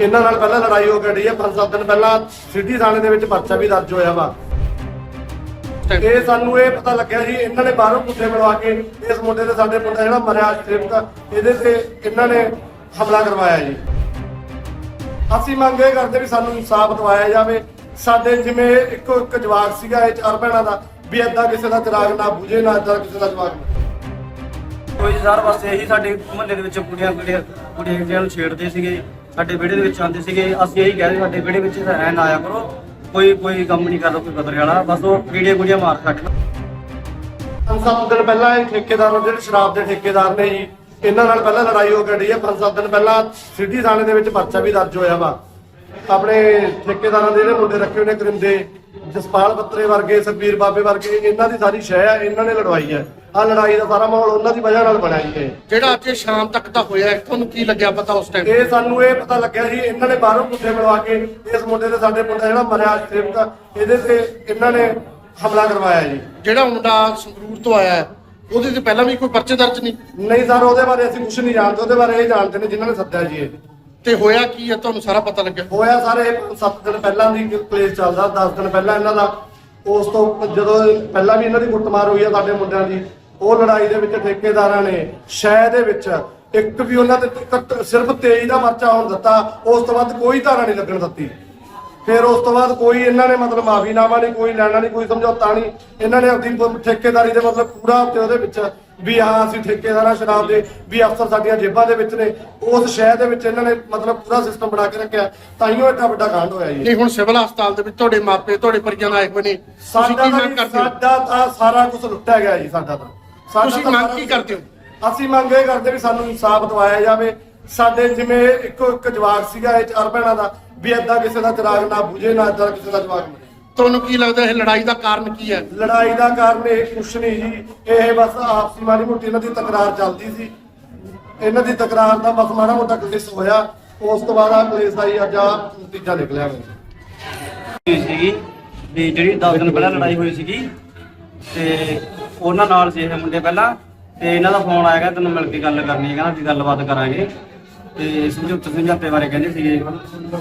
ਇਹਨਾਂ ਨਾਲ ਪਹਿਲਾਂ ਲੜਾਈ ਹੋ ਗਈ ਹੈ ਪੰਜ ਸੱਤ ਦਿਨ ਪਹਿਲਾਂ ਸਿੱਧੀ ਥਾਣੇ ਦੇ ਵਿੱਚ ਪਰਚਾ ਵੀ ਦਰਜ ਹੋਇਆ ਵਾ। ਇਹ ਸਾਨੂੰ ਇਹ ਪਤਾ ਲੱਗਿਆ ਜੀ ਇਹਨਾਂ ਨੇ ਬਾਹਰੋਂ ਪੁੱਠੇ ਮਿਲਵਾ ਕੇ ਇਸ ਮੁੰਡੇ ਤੇ ਸਾਡੇ ਮੁੰਡਾ ਜਿਹੜਾ ਮਰਿਆ ਸੇਵਕ ਇਹਦੇ ਤੇ ਇਹਨਾਂ ਨੇ ਹਮਲਾ ਕਰਵਾਇਆ ਜੀ। ਅਸੀਂ ਮੰਗ ਇਹ ਕਰਦੇ ਵੀ ਸਾਨੂੰ ਇਨਸਾਫ ਦਿਵਾਇਆ ਜਾਵੇ। ਸਾਡੇ ਜਿਵੇਂ ਇੱਕੋ ਇੱਕ ਜਵਾਕ ਸੀਗਾ, ਇਹ ਚਾਰ ਭੈਣਾਂ ਦਾ, ਵੀ ਏਦਾਂ ਕਿਸੇ ਦਾ ਚਰਾਗ ਨਾ ਬੁਝੇ, ਨਾ ਏਦਾਂ ਕਿਸੇ ਦਾ ਜਵਾਕ ਕੋਈ ਸਾਰ ਬਸ ਇਹੀ ਸਾਡੇ ਮੁਹੱਲੇ ਦੇ ਵਿੱਚ ਕੁੜੀਆਂ ਕੁੜੀਆਂ ਕੁੜੀਆਂ ਨੂੰ ਛੇੜਦੇ ਸੀਗੇ ਸਾਡੇ ਵਿਹੜੇ ਦੇ ਵਿੱਚ ਆਉਂਦੇ ਸੀਗੇ। ਅਸੀਂ ਇਹੀ ਕਹਿੰਦੇ ਸਾਡੇ ਵਿਹੜੇ ਵਿੱਚ ਐ ਆਇਆ ਕਰੋ। ਕੋਈ ਕੋਈ ਕੰਮ ਨਹੀਂ ਕਰਦਾ, ਕੋਈ ਕਦਰ ਵਾਲਾ। ਬਸ ਉਹ ਕੀੜੀਆਂ ਕੁੜੀਆਂ ਮਾਰ ਛੱਡਣ ਪੰਜ ਸੱਤ ਦਿਨ ਪਹਿਲਾਂ ਇਹ ਠੇਕੇਦਾਰ ਜਿਹੜੇ ਸ਼ਰਾਬ ਦੇ ਠੇਕੇਦਾਰ ਨੇ ਜੀ। ਇਹਨਾਂ ਨਾਲ ਪਹਿਲਾਂ ਲੜਾਈ ਹੋ ਗਈ ਹੈ। ਪੰਜ ਸੱਤ ਦਿਨ ਪਹਿਲਾਂ ਸਿੱਧੀ ਥਾਣੇ ਦੇ ਵਿੱਚ ਪਰਚਾ ਵੀ ਦਰਜ ਹੋਇਆ ਵਾ। ਆਪਣੇ ਠੇਕੇਦਾਰਾਂ ਦੇ ਜਿਹੜੇ ਮੁੰਡੇ ਰੱਖੇ ਹੋਏ ਨੇ, ਕਰਿੰਦੇ। ਜਸਪਾਲ ਬੱਤਰੇ ਵਰਗੇ ਸੁਖਬੀਰ ਬਾਬੇ ਵਰਗੇ ਇਹਨਾਂ ਦੀ ਸਾਰੀ ਸ਼ੈ ਆ ਇਹਨਾਂ ਨੇ ਲੜਵਾਈ ਹੈ। ਆ ਲੜਾਈ ਦਾ ਸਾਰਾ ਮਾਹੌਲ ਉਹਨਾਂ ਦੀ ਵਜ੍ਹਾ ਨਾਲ ਬਣਿਆ ਜੀ ਇਹ। ਜਿਹੜਾ ਅੱਜ ਸ਼ਾਮ ਤੱਕ ਦਾ ਹੋਇਆ ਤੁਹਾਨੂੰ ਕੀ ਲੱਗਿਆ ਪਤਾ ਉਸ ਟਾਈਮ ਇਹ ਸਾਨੂੰ ਇਹ ਪਤਾ ਲੱਗਿਆ ਜੀ ਇਹਨਾਂ ਨੇ ਬਾਹਰੋਂ ਪੁੱਠੇ ਮਿਲਵਾ ਕੇ ਇਸ ਮੁੰਡੇ ਤੇ ਸਾਡੇ ਮੁੰਡਾ ਜਿਹੜਾ ਮਰਿਆ ਸੇਵਕ ਇਹਦੇ ਤੇ ਇਹਨਾਂ ਨੇ ਹਮਲਾ ਕਰਵਾਇਆ ਜੀ। ਜਿਹੜਾ ਮੁੰਡਾ ਸੰਗਰੂਰ ਤੋਂ ਆਇਆ ਹੈ, ਉਹਦੇ ਤੇ ਪਹਿਲਾਂ ਵੀ ਕੋਈ ਪਰਚੇ ਦਰਜ ਨਹੀਂ? ਨਹੀਂ ਸਰ ਉਹਦੇ ਬਾਰੇ ਅਸੀਂ ਕੁਝ ਨਹੀਂ ਜਾਣਦੇ ਉਹਦੇ ਬਾਰੇ ਇਹ ਜਾਣਦੇ ਨੇ ਜਿਨ੍ਹਾਂ ਨੇ ਸੱਦਿਆ ਜੀ ਇਹ। ਤੇ ਹੋਇਆ ਕੀ ਹੈ? ਤੁਹਾਨੂੰ ਸਾਰਾ ਪਤਾ ਲੱਗਿਆ? ਹੋਇਆ ਸਾਰੇ 7 ਦਿਨ ਪਹਿਲਾਂ ਦੀ ਕੇਸ ਚੱਲਦਾ 10 ਦਿਨ ਪਹਿਲਾਂ ਇਹਨਾਂ ਦਾ। ਉਸ ਤੋਂ ਜਦੋਂ ਪਹਿਲਾਂ ਵੀ ਇਹਨਾਂ ਦੀ ਕੁੱਟਮਾਰ ਹੋਈ ਆ ਸਾਡੇ ਮੁੰਡਿਆਂ ਦੀ, ਉਹ ਲੜਾਈ ਦੇ ਵਿੱਚ ਠੇਕੇਦਾਰਾਂ ਨੇ, ਸ਼ਹਿ ਦੇ ਵਿੱਚ ਇੱਕ ਵੀ ਉਹਨਾਂ ਤੇ ਸਿਰਫ ਤੇਜ਼ ਦਾ ਪਰਚਾ ਹੋਣ ਦਿੱਤਾ, ਉਸ ਤੋਂ ਬਾਅਦ ਕੋਈ ਧਾਰਾ ਨਹੀਂ ਲੱਗਣ ਦਿੱਤੀ। ਫਿਰ ਉਸ ਤੋਂ ਬਾਅਦ ਕੋਈ ਇਹਨਾਂ ਨੇ ਮਤਲਬ ਮਾਫੀਨਾਮਾ ਨਹੀਂ, ਕੋਈ ਲੈਣਾ ਨਹੀਂ, ਕੋਈ ਸਮਝੌਤਾ ਨਹੀਂ। ਇਹਨਾਂ ਨੇ ਆਪਣੀ ਠੇਕੇਦਾਰੀ ਦੇ ਮਤਲਬ ਪੂਰਾ ਤੇ ਉਹਦੇ ਵਿੱਚ ਵੀ ਹਾਂ ਅਸੀਂ ਠੇਕੇਦਾਰਾਂ ਸ਼ਰਾਬ ਦੇ ਵੀ ਅਫਸਰ ਸਾਡੀਆਂ ਜੇਬਾਂ ਦੇ ਵਿੱਚ ਨੇ ਉਸ ਸ਼ਹਿਰ ਦੇ ਵਿੱਚ ਇਹਨਾਂ ਨੇ ਮਤਲਬ ਪੂਰਾ ਸਿਸਟਮ ਬਣਾ ਕੇ ਰੱਖਿਆ। ਤਾਈਓ ਏਡਾ ਵੱਡਾ ਕਾਂਡ ਹੋਇਆ ਜੀ। ਨਹੀਂ ਹੁਣ ਸਿਵਲ ਹਸਪਤਾਲ ਦੇ ਵਿੱਚ ਤੁਹਾਡੇ ਮਾਪੇ ਤੁਹਾਡੇ ਪਰਿਜਨ ਆਏ ਹੋਏ ਨੇ ਤੁਸੀਂ ਸਾਡਾ ਕੀ ਤਾਂ ਮੰਗ ਜੀ- ਕਰਦੇ ਹੋ? ਸਾਡਾ ਤਾਂ ਸਾਰਾ ਕੁਝ ਲੁੱਟਿਆ ਗਿਆ ਜੀ ਸਾਡਾ ਤਾਂ। ਸਾਡਾ ਤੁਸੀਂ ਤਾਂ ਮੰਗ ਸਾਰਾ ਕੀ ਕੁਛ- ਕਰਦੇ ਹੋ? ਅਸੀਂ ਮੰਗ ਇਹ ਕਰਦੇ ਵੀ ਸਾਨੂੰ ਇਨਸਾਫ ਦਿਵਾਇਆ ਜਾਵੇ। ਸਾਡੇ ਜਿਵੇਂ ਇੱਕੋ ਇੱਕ ਜਵਾਕ ਸੀਗਾ ਇਹ ਚਾਰ ਭੈਣਾਂ ਦਾ ਵੀ ਏਦਾਂ ਕਿਸੇ ਦਾ ਚਿਰਾਗ ਨਾ ਬੁਝੇ ਨਾ ਏਦਾਂ ਕਿਸੇ ਦਾ ਜਵਾਕ ਮਰੇ ਤੁਹਾਨੂੰ ਕੀ ਲੱਗਦਾ ਇਹ ਲੜਾਈ ਦਾ ਕਾਰਨ ਕੀ ਹੈ? ਲੜਾਈ ਦਾ ਕਾਰਨ ਇਹ ਕੁਛ ਨਹੀਂ ਜੀ। ਇਹ ਬਸ ਆਪਸੀ ਮਾੜੀ ਮੋਟੀ ਇਹਨਾਂ ਦੀ ਤਕਰਾਰ ਚੱਲਦੀ ਸੀ। ਇਹਨਾਂ ਦੀ ਤਕਰਾਰ ਦਾ ਬਸ ਮਾੜਾ ਮੋਟਾ ਕਲੇਸ਼ ਹੋਇਆ। ਉਸ ਤੋਂ ਬਾਅਦ ਆ ਕਲੇਸ਼ ਆਈ ਅੱਜ ਆ ਨਤੀਜਾ ਨਿਕਲਿਆ ਸੀਗੀ। ਵੀ ਜਿਹੜੀ 10 ਦਿਨ ਪਹਿਲਾਂ ਲੜਾਈ ਹੋਈ ਸੀਗੀ ਤੇ ਉਹਨਾਂ ਨਾਲ ਸੀ ਇਹ ਮੁੰਡੇ ਪਹਿਲਾਂ ਤੇ ਇਹਨਾਂ ਦਾ ਫੋਨ ਆਇਆ ਤੈਨੂੰ ਮਿਲ ਕੇ ਗੱਲ ਕਰਨੀ ਹੈ ਕਹਿੰਦਾ ਵੀ ਗੱਲਬਾਤ ਕਰਾਂਗੇ। ਤੇ ਸਮਝੌਤੇ ਸਮਝੌਤੇ ਬਾਰੇ ਕਹਿੰਦੇ ਸੀਗੇ।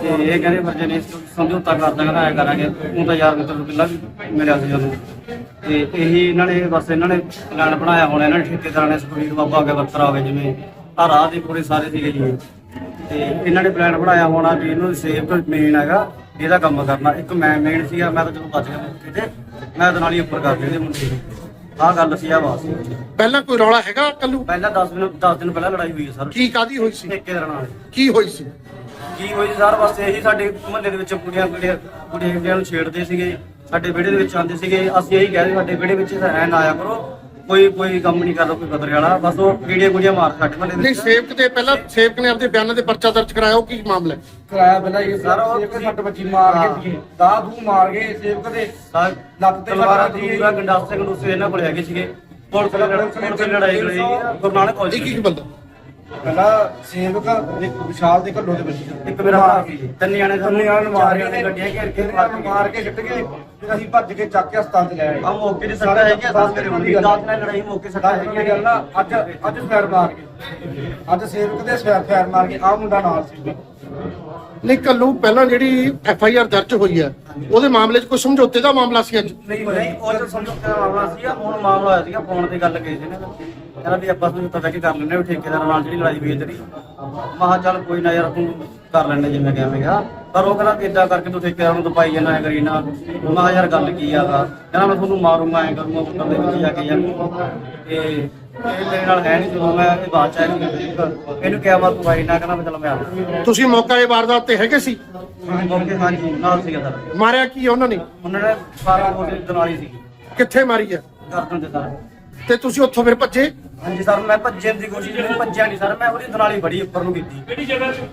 ਤੇ ਇਹ ਕਹਿੰਦੇ ਫਿਰ ਜੇ ਸਮਝੌਤਾ ਕਰਦਾ ਕਹਿੰਦਾ ਐ ਕਰਾਂਗੇ। ਉਹ ਤਾਂ ਯਾਰ ਮਿੱਤਰ ਪਹਿਲਾਂ ਵੀ ਮਿਲਿਆ ਸੀ ਜਦੋਂ ਤੇ ਇਹੀ ਇਹਨਾਂ ਨੇ ਬਸ ਇਹਨਾਂ ਨੇ ਪਲਾਨ ਬਣਾਇਆ ਹੋਣਾ। ਇਹਨਾਂ ਨੇ ਠੇਕੇਦਾਰਾਂ ਨੇ ਸੁਖਬੀਰ ਬਾਬਾ ਅੱਗੇ ਵਰਤਰਾ ਹੋਵੇ ਜਿਵੇਂ ਆ ਰਾਹ ਦੇ ਪੂਰੇ ਸਾਰੇ ਸੀਗੇ ਜੀ। ਤੇ ਇਹਨਾਂ ਨੇ ਪਲਾਨ ਬਣਾਇਆ ਹੋਣਾ ਵੀ ਇਹਨੂੰ ਸੇਫ ਮੇਨ ਹੈਗਾ, ਇਹਦਾ ਕੰਮ ਕਰਨਾ। ਇੱਕ ਮੈਂ ਮੇਨ ਸੀਗਾ, ਮੈਂ ਤਾਂ ਜਦੋਂ ਬਚ ਗਿਆ ਮੌਕੇ ਤੇ। ਮੈਂ ਤਾਂ ਨਾਲ ਹੀ ਉੱਪਰ ਕਰ ਦਿੰਦੇ ਮੁੰਡੇ ਨੂੰ। ਆਹ ਗੱਲ ਸੀ ਆ ਬਾਤ ਪਹਿਲਾਂ ਕੋਈ ਰੌਲਾ ਹੈਗਾ ਕੱਲੂ? ਪਹਿਲਾਂ 10 ਦਿਨ 10 ਦਿਨ ਪਹਿਲਾਂ ਲੜਾਈ ਹੋਈ ਹੈ ਸਰ। ਕੀ ਕਾਦੀ ਹੋਈ ਸੀ? ਠੇਕੇਦਾਰ ਨਾਲ। ਕੀ ਹੋਈ ਸੀ? ਕੀ ਹੋਈ ਸਰ ਬਸ ਇਹੀ ਸਾਡੇ ਮੁਹੱਲੇ ਦੇ ਵਿੱਚ ਕੁੜੀਆਂ ਕੁੜੀਆਂ ਕੁੜੀਆਂ ਨੂੰ ਛੇੜਦੇ ਸੀਗੇ। ਸਾਡੇ ਵਿਹੜੇ ਦੇ ਵਿੱਚ ਆਉਂਦੇ ਸੀਗੇ। ਅਸੀਂ ਇਹੀ ਕਹਿੰਦੇ ਸਾਡੇ ਵਿਹੜੇ ਵਿੱਚ ਐ ਨਾ ਆਇਆ ਕਰੋ। ਕੋਈ ਕੋਈ ਕੰਮ ਨਹੀਂ ਕਰਦਾ ਕੋਈ ਕਦਰ ਵਾਲਾ ਬਸ ਉਹ ਕੀੜੀਆਂ ਕੁੜੀਆਂ ਮਾਰ ਮਹੱਲੇ ਦੇ ਨਹੀਂ ਸੇਵਕ ਦੇ ਪਹਿਲਾਂ ਸੇਵਕ ਨੇ ਆਪਦੇ ਬਿਆਨਾਂ ਦੇ ਪਰਚਾ ਦਰਜ ਕਰਾਇਆ ਉਹ ਕੀ ਮਾਮਲਾ ਹੈ? ਕਰਾਇਆ ਪਹਿਲਾਂ ਇਹ ਸਾਰਾ ਉਹ ਸੇਵਕ ਸੱਟ ਬੱਚੀ ਮਾਰ ਕੇ ਦਾ ਦੂ ਮਾਰ ਕੇ ਸੇਵਕ ਦੇ ਲੱਤ ਤੇ ਤਲਵਾਰਾਂ ਜੀ। ਤਲੂਰਾ ਗੰਡਾਸੇ ਗੰਡੂਸੇ ਇਹਨਾਂ ਕੋਲ ਹੈਗੇ ਸੀਗੇ। ਪੁਲਿਸ ਨੇ ਲੜ- ਪੁਲਿਸ ਨੇ ਲੜਾਈ ਲੜੀ ਗੁਰੂ ਨਾਨਕ ਕਾਲਜ ਇੱਕ ਇੱਕ ਬੰਦਾ। ਪਹਿਲਾਂ ਸੇਵਕ ਇੱਕ ਵਿਸ਼ਾਲ ਦੇ ਘੱਲੋ ਦੇ ਬੱਚੀ ਇੱਕ ਮੇਰਾ ਸੀ। ਜੀ। ਤਿੰਨ ਜਾਣੇ ਤਿੰਨ ਸਾਨੂੰ ਜਾਣੇ ਨੂੰ ਮਾਰ ਚਾਰ ਕੇ ਗੱਡੀਆਂ ਘੇਰ ਕੇ ਮਾਰ ਕੇ ਮਾਰ ਕੇ ਸਿੱਟ ਕੇ ਫਿਰ ਅਸੀਂ ਭੱਜ ਕੇ ਚੱਕ ਕੇ ਹਸਪਤਾਲ ਲੈ ਆਏ। ਆ ਮੌਕੇ ਦੀ ਸੱਟਾਂ ਹੈਗੀਆਂ ਦਸ ਮੇਰੇ ਮੁੰਡੇ ਦਸ ਨਾਲ ਲੜਾਈ ਮੌਕੇ ਸੱਟਾਂ ਹੈਗੀਆਂ। ਗੱਲ ਨਾ ਅੱਜ ਅੱਜ ਫੈਰ ਮਾਰ ਕੇ। ਅੱਜ ਸੇਵਕ ਦੇ ਫੈਰ ਫੈਰ ਮਾਰ ਕੇ ਆ ਮੁੰਡਾ ਨਾਲ ਸੀ। ਨਹੀਂ ਕੱਲੂ ਪਹਿਲਾਂ ਜਿਹੜੀ ਐਫ ਆਈ ਆਰ ਦਰਜ ਹੋਈ ਹੈ ਉਹਦੇ ਮਾਮਲੇ 'ਚ ਕੋਈ ਸਮਝੌਤੇ ਦਾ ਮਾਮਲਾ ਸੀ ਅੱਜ? ਨਹੀਂ ਨਹੀਂ ਉਹ ਤਾਂ ਸਮਝੌਤੇ ਦਾ ਮਾਮਲਾ ਸੀਗਾ ਹੁਣ ਮਾਮਲਾ ਹੋਇਆ ਸੀਗਾ ਫੋਨ ਤੇ ਗੱਲ ਕਰੀ ਸੀ ਨੇ। ਕਹਿੰਦਾ ਵੀ ਆਪਾਂ ਸਮਝੌਤਾ ਬਹਿ ਕੇ ਕਰ ਲੈਣੇ ਵੀ ਠੇਕੇਦਾਰ ਨਾਲ ਜਿਹੜੀ ਲੜਾਈ ਮਹਾ ਚੱਲ ਕੋਈ ਨਾ ਯਾਰ ਤੂੰ ਕਰ ਲੈਣੇ ਜਿਵੇਂ ਕਿਵੇਂ ਗਿਆ ਪਰ ਉਹ ਕਹਿੰਦਾ ਏਦਾਂ ਕਰਕੇ ਤੂੰ ਠੇਕੇਦਾਰ ਨੂੰ ਦਬਾਈ ਜਾਂਦਾ ਐ ਕਰੀ ਨਾ ਮਹਾ ਯਾਰ ਗੱਲ ਕੀ ਆਗਾ ਕਹਿੰਦਾ ਮੈਂ ਤੁਹਾਨੂੰ ਮਾਰੂੰਗਾ ਐ ਕਰੂੰਗਾ ਪੁੱਤਰ ਦੇ ਵਿੱਚ ਜਾ ਕੇ ਜਾ ਤੇ ਇਹ ਮੇਰੇ ਨਾਲ ਹੈ ਨਹੀਂ ਜਦੋਂ ਮੈਂ ਇਹ ਬਾਤ ਚ ਆਇਆ ਇਹਨੂੰ ਕਿਹਾ ਵਾ ਤੂੰ ਆਈ ਨਾ ਕਹਿੰਦਾ ਮੈਂ ਚੱਲ ਮੈਂ ਆ ਤੁਸੀਂ ਮੌਕਾ ਇਹ ਵਾਰਦਾਤ ਤੇ ਹੈਗੇ ਸੀ? ਓਕੇ ਹਾਂਜੀ ਨਾਲ ਸੀਗਾ ਸਰ। ਮਾਰਿਆ ਕੀ ਉਹਨਾਂ ਨੇ? ਉਹਨਾਂ ਨੇ ਸਾਰਾ ਕੁਝ ਦਨਾਲੀ ਸੀ ਕਿੱਥੇ ਮਾਰੀ ਹੈ ਗਰਦਨ ਤੇ ਸਰ। ਤੇ ਤੁਸੀਂ ਉੱਥੋਂ ਫਿਰ ਭੱਜੇ? ਹਾਂਜੀ ਸਰ ਮੈਂ ਭੱਜਣ ਦੀ ਕੋਸ਼ਿਸ਼ ਨਹੀਂ ਭੱਜਿਆ ਨਹੀਂ ਸਰ ਮੈਂ ਉਹਦੀ ਦਨਾਲੀ ਬੜੀ ਉੱਪਰ ਨੂੰ ਕੀਤੀ। ਕਿਹੜੀ ਜਗ੍ਹਾ ਤੇ?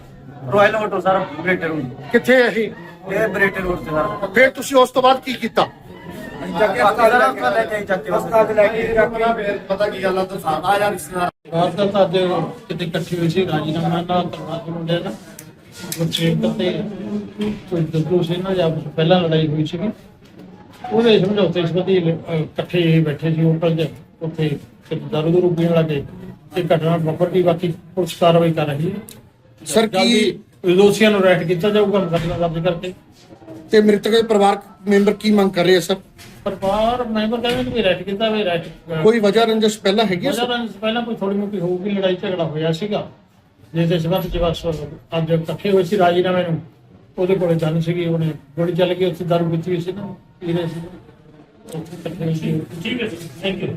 ਰਾਇਲ ਹੋਟਲ ਸਰ ਬਰੇਟਰ ਨੂੰ ਕਿੱਥੇ ਇਹ? ਇਹ ਬਰੇਟਰ ਰੋਡ ਤੇ ਸਰ ਫਿਰ ਤੁਸੀਂ ਉਸ ਤੋਂ ਬਾਅਦ ਕੀ ਕੀਤਾ? ਚੱਕ ਕੇ ਹਸਪਤਾਲ ਲੈ ਕੇ ਚੱਕ ਕੇ। ਹਸਪਤਾਲ ਤੇ ਲੈ ਕੇ ਫਿਰ ਪਤਾ ਕੀ ਗੱਲ ਆ ਤਾਂ ਸਾਡਾ ਜਾਂ ਰਿਸ਼ਤੇਦਾਰ। ਵਾਰਦਾਤ ਅੱਜ ਕਿਤੇ ਇਕੱਠੀ ਹੋਈ ਸੀ ਰਾਜੀਨਾਮਾ ਨਾਲ ਕਰਵਾ ਕੇ ਮੁੰਡੇ ਨਾ। ਗੁਰਸੇਵਕ ਤੇ ਕੋਈ ਦੱਦੂ ਸੀ ਨਾ ਜਾਂ ਪਹਿਲਾਂ ਲੜਾਈ ਹੋਈ ਸੀਗੀ। ਉਹਦੇ ਸਮਝੌਤੇ ਸੰਬੰਧੀ ਇਕੱਠੇ ਹੀ ਬੈਠੇ ਸੀ ਹੋਟਲ 'ਚ। ਉੱਥੇ ਤੇ ਦਾਰੂ ਦੂਰੂ ਪੀਣ ਲੱਗੇ ਇਹ ਘਟਨਾ ਵਾਪਰ ਗਈ ਬਾਕੀ ਪੁਲਿਸ ਕਾਰਵਾਈ ਕਰ ਰਹੀ ਹੈ। ਸਰ ਕੀ ਦੋਸ਼ੀਆਂ ਨੂੰ ਅਰੈਸਟ ਕੀਤਾ ਜਾਊਗਾ ਮੁਕੱਦਮਾ ਦਰਜ ਕਰਕੇ। ਤੇ ਮ੍ਰਿਤਕ ਦੇ ਪਰਿਵਾਰਕ ਮੈਂਬਰ ਕੀ ਮੰਗ ਕਰ ਰਹੇ ਆ ਸਰ? ਪਰਿਵਾਰ ਮੈਂਬਰ ਕਹਿੰਦੇ ਨੇ ਵੀ ਅਰੈਸਟ ਕੀਤਾ ਵੀ ਅਰੈਸਟ ਕੋਈ ਵਜ੍ਹਾ ਰੰਜਿਸ਼ ਪਹਿਲਾਂ ਹੈਗੀ ਸਰ? ਨਾਲ ਪਹਿਲਾਂ ਕੋਈ ਥੋੜੀ ਮੋਟੀ ਹੋਊਗੀ ਲੜਾਈ ਝਗੜਾ ਹੋਇਆ ਸੀਗਾ। ਜਿਸ ਦੇ ਸਬੰਧ ਚ ਬਸ ਅੱਜ ਇਕੱਠੇ ਹੋਏ ਸੀ ਰਾਜੀਨਾਮੇ ਨੂੰ। ਉਹਦੇ ਕੋਲੇ ਜਾਣੀ ਸੀਗੀ ਉਹਨੇ ਗੋਲੀ ਚੱਲ ਗਈ ਉੱਥੇ ਦਾਰੂ ਪੀਤੀ ਹੋਈ ਸੀ ਨਾ ਪੀ ਰਹੇ ਸੀ। ਉੱਥੇ ਇਕੱਠੇ ਹੋਏ ਸੀ। ਠੀਕ ਹੈ ਜੀ ਥੈਂਕ ਯੂ